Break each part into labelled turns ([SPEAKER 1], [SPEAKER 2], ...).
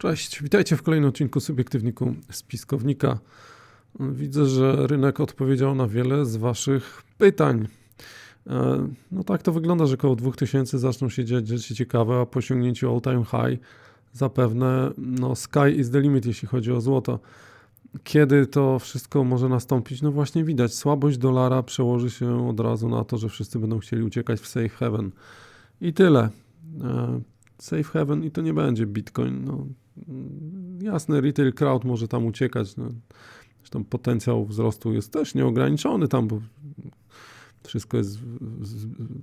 [SPEAKER 1] Cześć, witajcie w kolejnym odcinku Subiektywniku Spiskownika. Widzę, że rynek odpowiedział na wiele z Waszych pytań. E, no tak to wygląda, że około 2000 zaczną się dziać rzeczy ciekawe, a po osiągnięciu all-time high zapewne no, sky is the limit, jeśli chodzi o złoto. Kiedy to wszystko może nastąpić? No właśnie widać, słabość dolara przełoży się od razu na to, że wszyscy będą chcieli uciekać w safe haven. I tyle. E, safe haven i to nie będzie bitcoin. No, jasne, retail crowd może tam uciekać. No. Zresztą potencjał wzrostu jest też nieograniczony tam, bo wszystko jest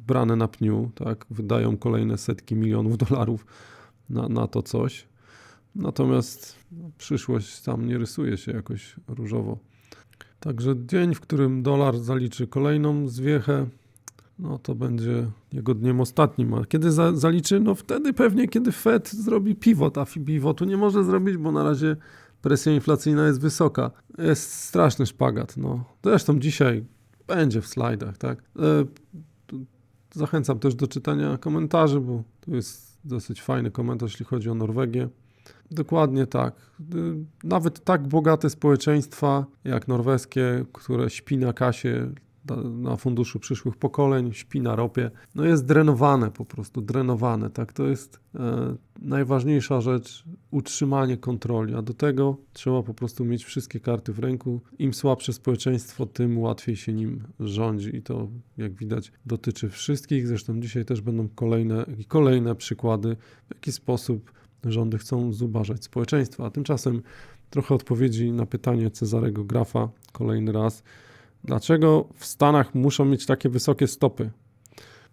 [SPEAKER 1] brane na pniu, tak? Wydają kolejne setki milionów dolarów na, na to coś. Natomiast no, przyszłość tam nie rysuje się jakoś różowo. Także dzień, w którym dolar zaliczy kolejną zwiechę, no to będzie jego dniem ostatnim. A kiedy za, zaliczy? No wtedy pewnie, kiedy Fed zrobi pivot, a pivotu nie może zrobić, bo na razie presja inflacyjna jest wysoka. Jest straszny szpagat. No. Zresztą dzisiaj będzie w slajdach, tak? E, zachęcam też do czytania komentarzy, bo tu jest dosyć fajny komentarz, jeśli chodzi o Norwegię. Dokładnie tak. E, nawet tak bogate społeczeństwa jak norweskie, które śpi na kasie na funduszu przyszłych pokoleń, śpi na ropie, no jest drenowane po prostu, drenowane, tak, to jest e, najważniejsza rzecz, utrzymanie kontroli, a do tego trzeba po prostu mieć wszystkie karty w ręku. Im słabsze społeczeństwo, tym łatwiej się nim rządzi i to, jak widać, dotyczy wszystkich, zresztą dzisiaj też będą kolejne, kolejne przykłady, w jaki sposób rządy chcą zubażać społeczeństwo, a tymczasem trochę odpowiedzi na pytanie Cezarego Grafa, kolejny raz, Dlaczego w Stanach muszą mieć takie wysokie stopy?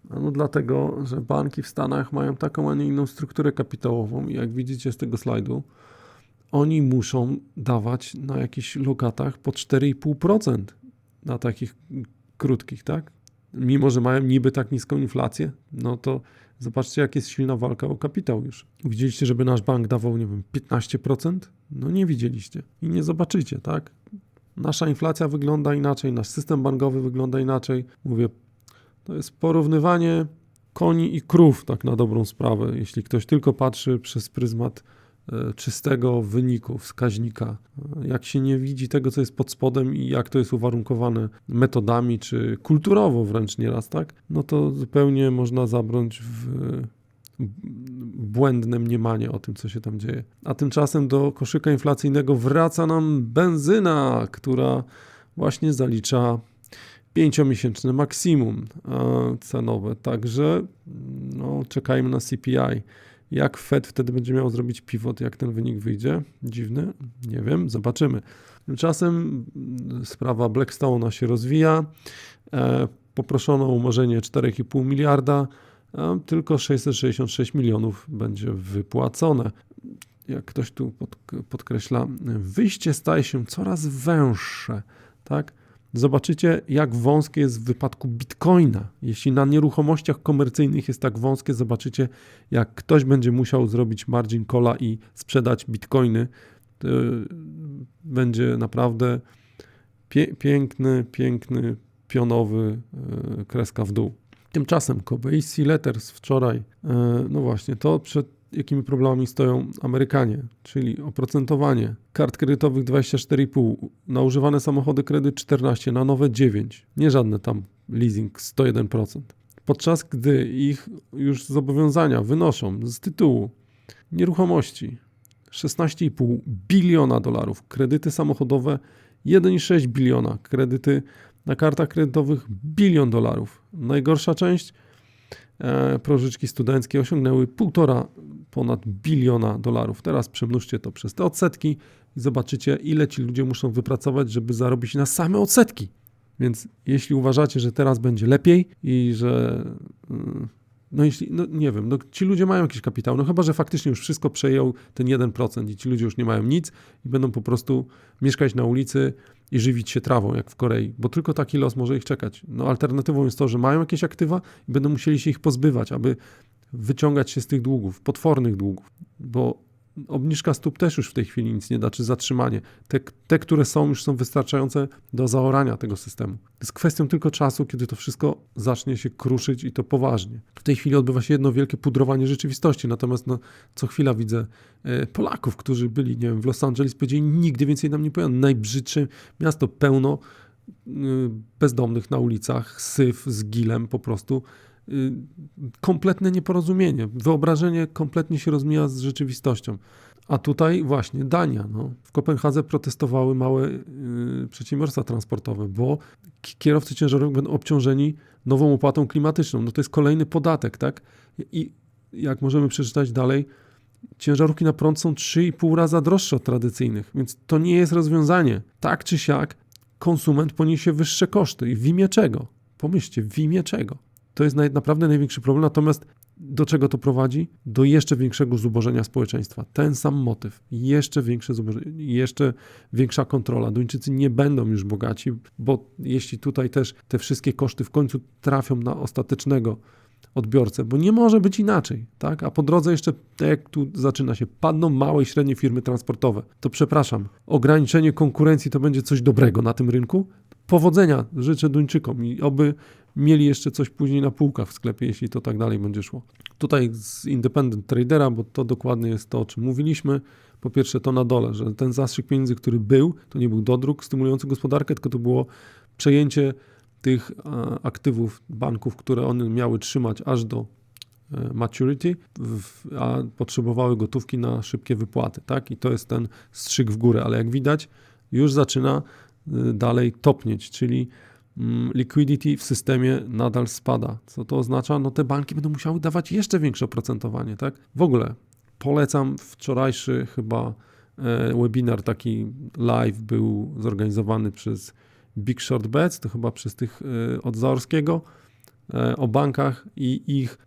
[SPEAKER 1] No dlatego, że banki w Stanach mają taką, a nie inną strukturę kapitałową i jak widzicie z tego slajdu, oni muszą dawać na jakichś lokatach po 4,5% na takich krótkich, tak? Mimo, że mają niby tak niską inflację, no to zobaczcie, jak jest silna walka o kapitał już. Widzieliście, żeby nasz bank dawał, nie wiem, 15%? No nie widzieliście i nie zobaczycie, tak? Nasza inflacja wygląda inaczej, nasz system bankowy wygląda inaczej. Mówię, to jest porównywanie koni i krów, tak na dobrą sprawę, jeśli ktoś tylko patrzy przez pryzmat e, czystego wyniku, wskaźnika. Jak się nie widzi tego, co jest pod spodem i jak to jest uwarunkowane metodami, czy kulturowo wręcz nieraz, tak? No to zupełnie można zabrać w błędne mniemanie o tym, co się tam dzieje. A tymczasem do koszyka inflacyjnego wraca nam benzyna, która właśnie zalicza pięciomiesięczne maksimum cenowe. Także no, czekajmy na CPI. Jak Fed wtedy będzie miał zrobić pivot, jak ten wynik wyjdzie? Dziwny? Nie wiem, zobaczymy. Tymczasem sprawa Blackstone'a się rozwija. E, poproszono o umorzenie 4,5 miliarda a tylko 666 milionów będzie wypłacone. Jak ktoś tu pod, podkreśla, wyjście staje się coraz węższe, tak? Zobaczycie, jak wąskie jest w wypadku bitcoina. Jeśli na nieruchomościach komercyjnych jest tak wąskie, zobaczycie, jak ktoś będzie musiał zrobić margin cola i sprzedać bitcoiny. To będzie naprawdę piękny, piękny, pionowy e, kreska w dół. Tymczasem Kobe Letters wczoraj, e, no właśnie, to przed jakimi problemami stoją Amerykanie, czyli oprocentowanie kart kredytowych 24,5, na używane samochody kredyt 14, na nowe 9, nie żadne tam leasing 101%. Podczas gdy ich już zobowiązania wynoszą z tytułu nieruchomości 16,5 biliona dolarów, kredyty samochodowe 1,6 biliona, kredyty na kartach kredytowych bilion dolarów. Najgorsza część e, prożyczki studenckie osiągnęły półtora ponad biliona dolarów. Teraz przemnóżcie to przez te odsetki i zobaczycie, ile ci ludzie muszą wypracować, żeby zarobić na same odsetki. Więc jeśli uważacie, że teraz będzie lepiej i że. No jeśli, no nie wiem, no ci ludzie mają jakiś kapitał, no chyba, że faktycznie już wszystko przejął ten 1% i ci ludzie już nie mają nic i będą po prostu mieszkać na ulicy i żywić się trawą, jak w Korei, bo tylko taki los może ich czekać. No alternatywą jest to, że mają jakieś aktywa i będą musieli się ich pozbywać, aby wyciągać się z tych długów, potwornych długów, bo obniżka stóp też już w tej chwili nic nie da, czy zatrzymanie. Te, te, które są, już są wystarczające do zaorania tego systemu. Jest kwestią tylko czasu, kiedy to wszystko zacznie się kruszyć i to poważnie. W tej chwili odbywa się jedno wielkie pudrowanie rzeczywistości, natomiast no, co chwila widzę e, Polaków, którzy byli, nie wiem, w Los Angeles, powiedzieli, nigdy więcej nam nie pojadą. Najbrzydsze miasto, pełno y, bezdomnych na ulicach, syf z gilem po prostu kompletne nieporozumienie. Wyobrażenie kompletnie się rozmija z rzeczywistością. A tutaj właśnie Dania. No. W Kopenhadze protestowały małe y, przedsiębiorstwa transportowe, bo kierowcy ciężarówek będą obciążeni nową opłatą klimatyczną. No to jest kolejny podatek, tak? I jak możemy przeczytać dalej, ciężarówki na prąd są 3,5 raza droższe od tradycyjnych, więc to nie jest rozwiązanie. Tak czy siak, konsument poniesie wyższe koszty. I w imię czego? Pomyślcie, w imię czego? To jest naprawdę największy problem. Natomiast do czego to prowadzi? Do jeszcze większego zubożenia społeczeństwa. Ten sam motyw, jeszcze większe zubożenie, jeszcze większa kontrola. Duńczycy nie będą już bogaci, bo jeśli tutaj też te wszystkie koszty w końcu trafią na ostatecznego odbiorcę, bo nie może być inaczej, tak? A po drodze jeszcze, tak jak tu zaczyna się, padną małe i średnie firmy transportowe. To przepraszam, ograniczenie konkurencji to będzie coś dobrego na tym rynku? Powodzenia życzę Duńczykom i oby mieli jeszcze coś później na półkach w sklepie, jeśli to tak dalej będzie szło. Tutaj z independent tradera, bo to dokładnie jest to, o czym mówiliśmy. Po pierwsze to na dole, że ten zastrzyk pieniędzy, który był, to nie był dodruk stymulujący gospodarkę, tylko to było przejęcie tych e, aktywów banków, które one miały trzymać aż do e, maturity, a potrzebowały gotówki na szybkie wypłaty, tak? I to jest ten strzyk w górę, ale jak widać, już zaczyna e, dalej topnieć, czyli liquidity w systemie nadal spada. Co to oznacza? No te banki będą musiały dawać jeszcze większe oprocentowanie, tak? W ogóle polecam wczorajszy chyba e, webinar taki live był zorganizowany przez Big Short Bets, to chyba przez tych e, od Zaorskiego, e, o bankach i ich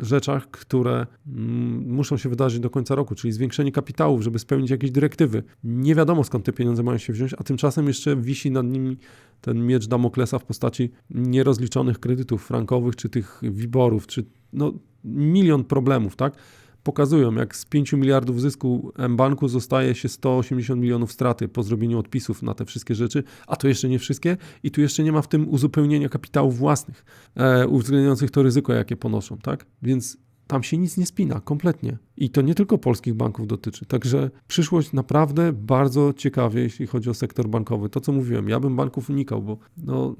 [SPEAKER 1] rzeczach, które mm, muszą się wydarzyć do końca roku, czyli zwiększenie kapitałów, żeby spełnić jakieś dyrektywy. Nie wiadomo skąd te pieniądze mają się wziąć, a tymczasem jeszcze wisi nad nimi ten miecz Damoklesa w postaci nierozliczonych kredytów frankowych, czy tych wiborów, czy no, milion problemów, tak? Pokazują, jak z 5 miliardów zysku M-Banku zostaje się 180 milionów straty po zrobieniu odpisów na te wszystkie rzeczy, a to jeszcze nie wszystkie i tu jeszcze nie ma w tym uzupełnienia kapitałów własnych, e, uwzględniających to ryzyko, jakie ponoszą, tak? Więc tam się nic nie spina, kompletnie. I to nie tylko polskich banków dotyczy. Także przyszłość naprawdę bardzo ciekawie, jeśli chodzi o sektor bankowy. To, co mówiłem, ja bym banków unikał, bo no,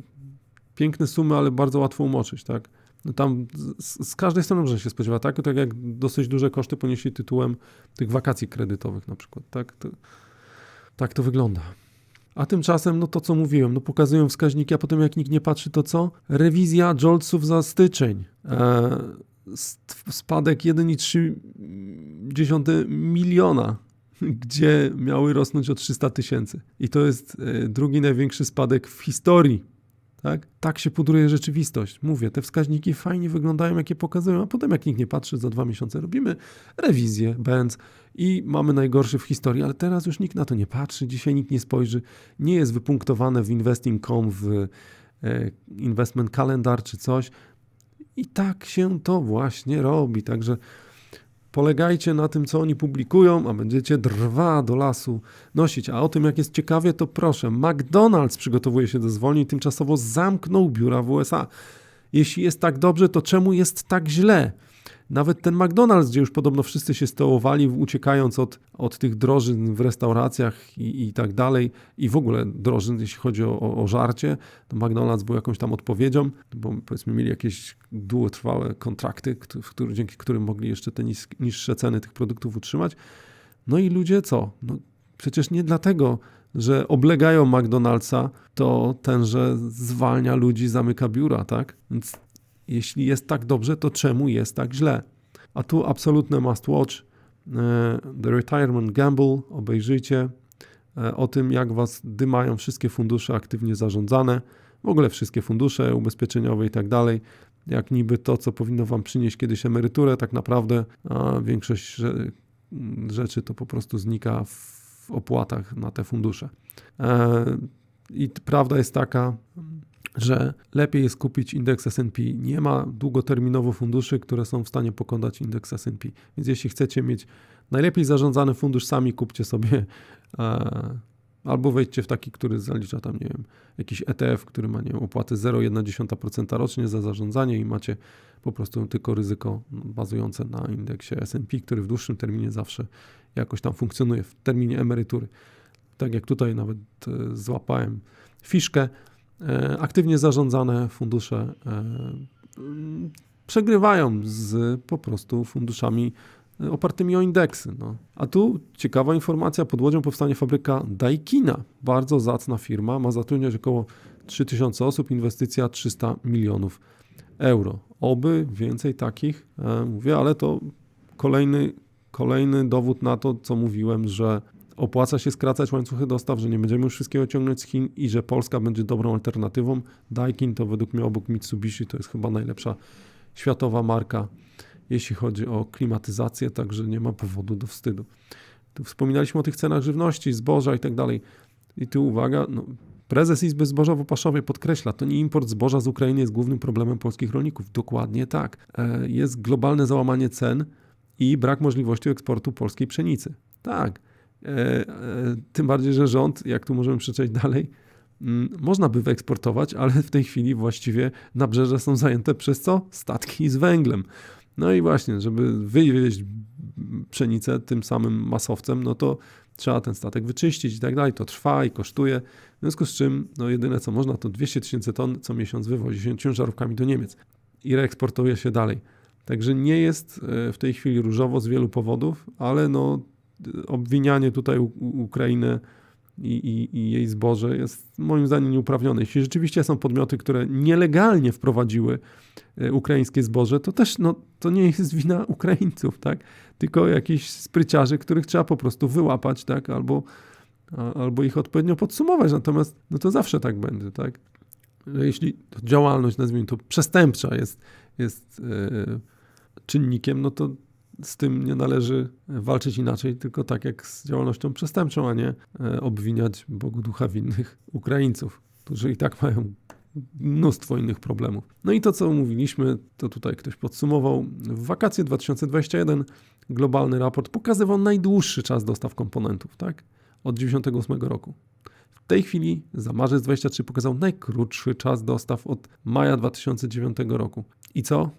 [SPEAKER 1] piękne sumy, ale bardzo łatwo umoczyć, tak? No tam z, z, każdej strony można się spodziewać, tak? Tak jak dosyć duże koszty ponieśli tytułem tych wakacji kredytowych na przykład, tak? To, tak to wygląda. A tymczasem, no to co mówiłem, no pokazują wskaźniki, a potem jak nikt nie patrzy, to co? Rewizja joltsów za styczeń. E, spadek 1,3 miliona, gdzie miały rosnąć o 300 tysięcy. I to jest e, drugi największy spadek w historii tak? tak się pudruje rzeczywistość. Mówię, te wskaźniki fajnie wyglądają, jakie pokazują, a potem jak nikt nie patrzy, za dwa miesiące robimy rewizję, będz i mamy najgorszy w historii, ale teraz już nikt na to nie patrzy, dzisiaj nikt nie spojrzy, nie jest wypunktowane w investing.com, w e, investment calendar czy coś. I tak się to właśnie robi, także Polegajcie na tym, co oni publikują, a będziecie drwa do lasu nosić. A o tym, jak jest ciekawie, to proszę. McDonald's przygotowuje się do zwolnień, tymczasowo zamknął biura w USA. Jeśli jest tak dobrze, to czemu jest tak źle? Nawet ten McDonald's, gdzie już podobno wszyscy się stołowali, uciekając od, od tych drożyn w restauracjach i, i tak dalej, i w ogóle drożyn, jeśli chodzi o, o, o żarcie, to McDonald's był jakąś tam odpowiedzią, bo powiedzmy mieli jakieś długotrwałe kontrakty, który, dzięki którym mogli jeszcze te niższe ceny tych produktów utrzymać. No i ludzie co? No, przecież nie dlatego, że oblegają McDonald'sa, to tenże zwalnia ludzi, zamyka biura, tak? Więc jeśli jest tak dobrze, to czemu jest tak źle? A tu absolutne must watch. E, The Retirement Gamble, obejrzyjcie e, o tym, jak was dymają wszystkie fundusze aktywnie zarządzane, w ogóle wszystkie fundusze ubezpieczeniowe i tak dalej. Jak niby to, co powinno wam przynieść kiedyś emeryturę, tak naprawdę większość rzeczy to po prostu znika w opłatach na te fundusze. E, I prawda jest taka, że lepiej jest kupić indeks S&P. Nie ma długoterminowo funduszy, które są w stanie pokonać indeks S&P. Więc jeśli chcecie mieć najlepiej zarządzany fundusz, sami kupcie sobie e, albo wejdźcie w taki, który zalicza tam, nie wiem, jakiś ETF, który ma, nie wiem, opłaty 0,1% rocznie za zarządzanie i macie po prostu tylko ryzyko bazujące na indeksie S&P, który w dłuższym terminie zawsze jakoś tam funkcjonuje, w terminie emerytury. Tak jak tutaj nawet e, złapałem fiszkę, e, aktywnie zarządzane fundusze e, przegrywają z po prostu funduszami opartymi o indeksy. No. A tu ciekawa informacja, pod Łodzią powstanie fabryka Daikina, bardzo zacna firma, ma zatrudniać około 3000 osób, inwestycja 300 milionów euro. Oby więcej takich, mówię, ale to kolejny, kolejny dowód na to, co mówiłem, że opłaca się skracać łańcuchy dostaw, że nie będziemy już wszystkiego ciągnąć z Chin i że Polska będzie dobrą alternatywą. Daikin to według mnie obok Mitsubishi to jest chyba najlepsza światowa marka jeśli chodzi o klimatyzację, także nie ma powodu do wstydu. Tu wspominaliśmy o tych cenach żywności, zboża i tak dalej. I tu uwaga, no, prezes Izby Opaszowie podkreśla, to nie import zboża z Ukrainy jest głównym problemem polskich rolników. Dokładnie tak. E, jest globalne załamanie cen i brak możliwości eksportu polskiej pszenicy. Tak. E, e, tym bardziej, że rząd, jak tu możemy przeczytać dalej, mm, można by wyeksportować, ale w tej chwili właściwie nabrzeża są zajęte przez co? Statki z węglem. No i właśnie, żeby wywieźć pszenicę tym samym masowcem, no to trzeba ten statek wyczyścić i tak dalej. To trwa i kosztuje. W związku z czym, no jedyne co można, to 200 tysięcy ton co miesiąc wywozi się ciężarówkami do Niemiec i reeksportuje się dalej. Także nie jest e, w tej chwili różowo z wielu powodów, ale no obwinianie tutaj Ukrainy i, i, i, jej zboże jest moim zdaniem nieuprawnione. Jeśli rzeczywiście są podmioty, które nielegalnie wprowadziły e, ukraińskie zboże, to też no, to nie jest wina Ukraińców, tak? tylko jakichś spryciarzy, których trzeba po prostu wyłapać tak? albo, albo ich odpowiednio podsumować. Natomiast no to zawsze tak będzie. Tak? Jeśli działalność, nazwijmy to przestępcza jest, jest yy, czynnikiem, no to z tym nie należy walczyć inaczej, tylko tak jak z działalnością przestępczą, a nie e, obwiniać Bogu ducha winnych Ukraińców, którzy i tak mają mnóstwo innych problemów. No i to, co mówiliśmy, to tutaj ktoś podsumował. W wakacje 2021 globalny raport pokazywał najdłuższy czas dostaw komponentów, tak? Od 98 roku. W tej chwili za marzec 23 pokazał najkrótszy czas dostaw od maja 2009 roku. I co?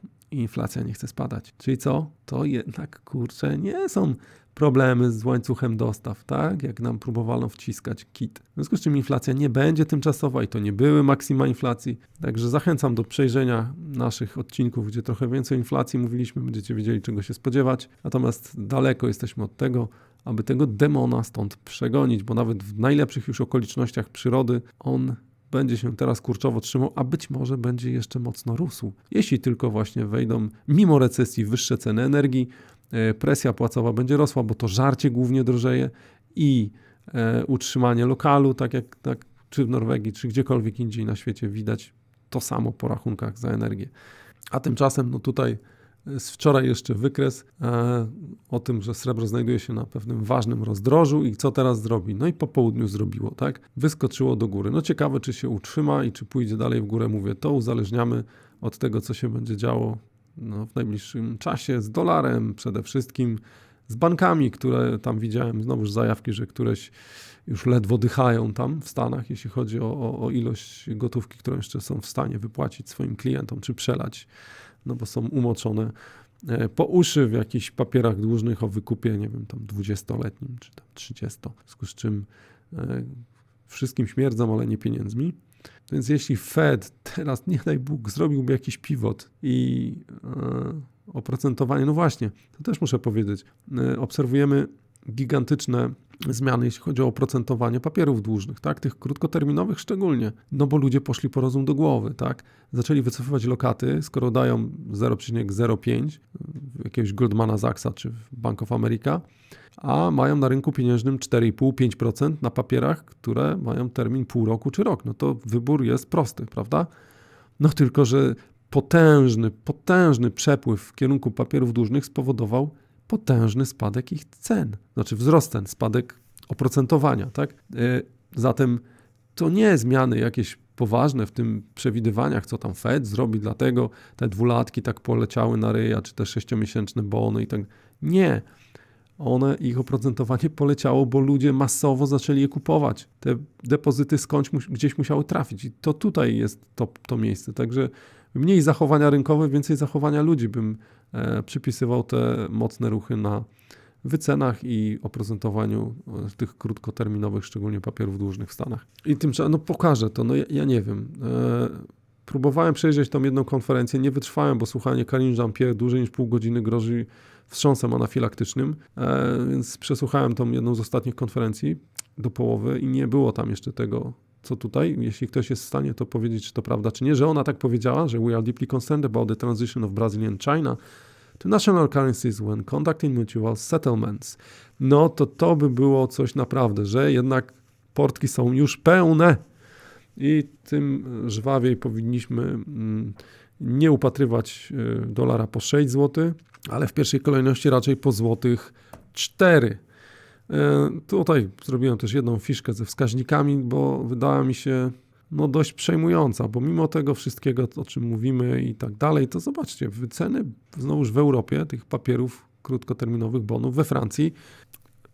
[SPEAKER 1] inflacja nie chce spadać. Czyli co? To jednak, kurczę, nie są problemy z łańcuchem dostaw, tak? Jak nam próbowano wciskać kit. W związku z czym inflacja nie będzie tymczasowa i to nie były maksima inflacji. Także zachęcam do przejrzenia naszych odcinków, gdzie trochę więcej inflacji mówiliśmy, będziecie wiedzieli czego się spodziewać. Natomiast daleko jesteśmy od tego, aby tego demona stąd przegonić, bo nawet w najlepszych już okolicznościach przyrody on będzie się teraz kurczowo trzymał, a być może będzie jeszcze mocno rósł. Jeśli tylko właśnie wejdą mimo recesji wyższe ceny energii, e, presja płacowa będzie rosła, bo to żarcie głównie drożeje i e, utrzymanie lokalu, tak jak tak, czy w Norwegii, czy gdziekolwiek indziej na świecie widać to samo po rachunkach za energię. A tymczasem no tutaj z wczoraj jeszcze wykres e, o tym, że srebro znajduje się na pewnym ważnym rozdrożu i co teraz zrobi. No i po południu zrobiło, tak? Wyskoczyło do góry. No ciekawe, czy się utrzyma i czy pójdzie dalej w górę. Mówię, to uzależniamy od tego, co się będzie działo no, w najbliższym czasie z dolarem przede wszystkim, z bankami, które tam widziałem, znowuż zajawki, że któreś już ledwo dychają tam w Stanach, jeśli chodzi o, o, o ilość gotówki, którą jeszcze są w stanie wypłacić swoim klientom, czy przelać no bo są umoczone e, po uszy w jakichś papierach dłużnych o wykupie, nie wiem, tam 20-letnim czy tam 30, w związku z czym e, wszystkim śmierdzą, ale nie pieniędzmi. Więc jeśli Fed teraz, nie daj Bóg, zrobiłby jakiś pivot i e, oprocentowanie, no właśnie, to też muszę powiedzieć, obserwujemy gigantyczne zmiany, jeśli chodzi o oprocentowanie papierów dłużnych, tak? Tych krótkoterminowych szczególnie, no bo ludzie poszli po rozum do głowy, tak? Zaczęli wycofywać lokaty, skoro dają 0,05 jakiegoś Goldmana Sachsa czy Bank of America, a mają na rynku pieniężnym 4,5-5% na papierach, które mają termin pół roku czy rok. No to wybór jest prosty, prawda? No tylko, że potężny, potężny przepływ w kierunku papierów dłużnych spowodował potężny spadek ich cen, znaczy wzrost ten, spadek oprocentowania, tak? E, zatem to nie zmiany jakieś poważne w tym przewidywaniach, co tam Fed zrobi, dlatego te dwulatki tak poleciały na ryja, czy te sześciomiesięczne bony i tak. Nie. One, ich oprocentowanie poleciało, bo ludzie masowo zaczęli je kupować. Te depozyty skądś gdzieś musiały trafić i to tutaj jest to, to miejsce. Także mniej zachowania rynkowe, więcej zachowania ludzi bym e, przypisywał te mocne ruchy na wycenach i oprocentowaniu e, tych krótkoterminowych, szczególnie papierów dłużnych w Stanach. I tym no pokażę to, no ja, ja nie wiem. E, próbowałem przejrzeć tam jedną konferencję, nie wytrwałem, bo słuchanie Karin Jean-Pierre dłużej niż pół godziny grozi wstrząsem anafilaktycznym, więc przesłuchałem tą jedną z ostatnich konferencji do połowy i nie było tam jeszcze tego, co tutaj. Jeśli ktoś jest w stanie to powiedzieć, czy to prawda, czy nie, że ona tak powiedziała, że we are deeply concerned about the transition of Brazil and China to national currencies when conducting mutual settlements. No to to by było coś naprawdę, że jednak portki są już pełne i tym żwawiej powinniśmy mm, nie upatrywać y, dolara po 6 zł, ale w pierwszej kolejności raczej po złotych 4. E, tutaj zrobiłem też jedną fiszkę ze wskaźnikami, bo wydała mi się no dość przejmująca, bo mimo tego wszystkiego, o czym mówimy i tak dalej, to zobaczcie, wyceny znowuż w Europie tych papierów krótkoterminowych bonów we Francji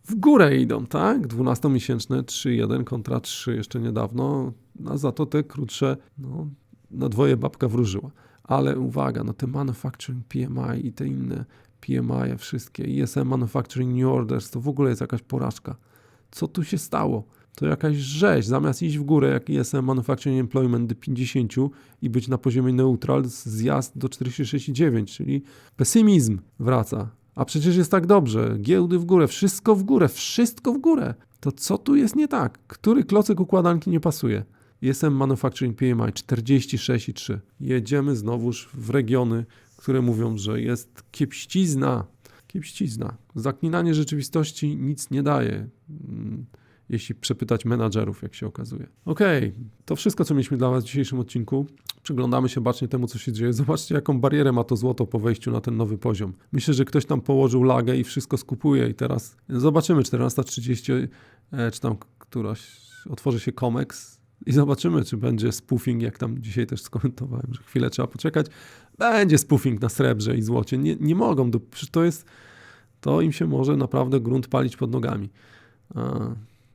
[SPEAKER 1] w górę idą, tak? 12-miesięczne 3,1 kontra 3 jeszcze niedawno, a za to te krótsze, no, na dwoje babka wróżyła. Ale uwaga, no te manufacturing PMI i te inne PMI, wszystkie, ISM Manufacturing New Orders, to w ogóle jest jakaś porażka. Co tu się stało? To jakaś rzeź. Zamiast iść w górę, jak ISM Manufacturing Employment do 50 i być na poziomie neutral, zjazd do 46,9, czyli pesymizm wraca. A przecież jest tak dobrze. Giełdy w górę, wszystko w górę, wszystko w górę. To co tu jest nie tak? Który klocek układanki nie pasuje? ISM Manufacturing PMI 46,3. Jedziemy znowuż w regiony, które mówią, że jest kiepścizna. Kiepścizna. Zaklinanie rzeczywistości nic nie daje, mm, jeśli przepytać menadżerów, jak się okazuje. Okej, okay, to wszystko, co mieliśmy dla Was w dzisiejszym odcinku. Przyglądamy się bacznie temu, co się dzieje. Zobaczcie, jaką barierę ma to złoto po wejściu na ten nowy poziom. Myślę, że ktoś tam położył lagę i wszystko skupuje i teraz zobaczymy 14.30, e, czy tam któraś, otworzy się COMEX, i zobaczymy, czy będzie spoofing, jak tam dzisiaj też skomentowałem, że chwilę trzeba poczekać. Będzie spoofing na srebrze i złocie. Nie, nie mogą, to jest, to im się może naprawdę grunt palić pod nogami.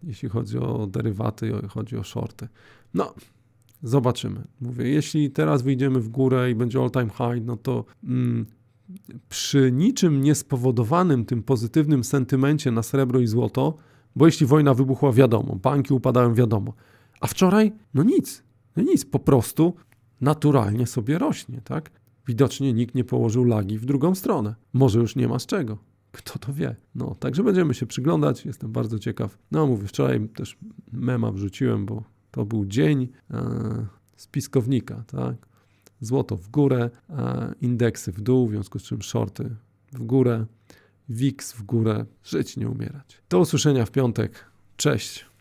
[SPEAKER 1] Jeśli chodzi o derywaty, chodzi o shorty. No, zobaczymy. Mówię, jeśli teraz wyjdziemy w górę i będzie all time high, no to mm, przy niczym niespowodowanym tym pozytywnym sentymencie na srebro i złoto, bo jeśli wojna wybuchła, wiadomo, banki upadają, wiadomo. A wczoraj, no nic, no nic, po prostu naturalnie sobie rośnie, tak? Widocznie nikt nie położył lagi w drugą stronę. Może już nie ma z czego. Kto to wie? No, także będziemy się przyglądać. Jestem bardzo ciekaw. No, mówię, wczoraj też mema wrzuciłem, bo to był dzień e, spiskownika, tak? Złoto w górę, e, indeksy w dół, w związku z czym shorty w górę, WIX w górę. Żyć, nie umierać. Do usłyszenia w piątek. Cześć.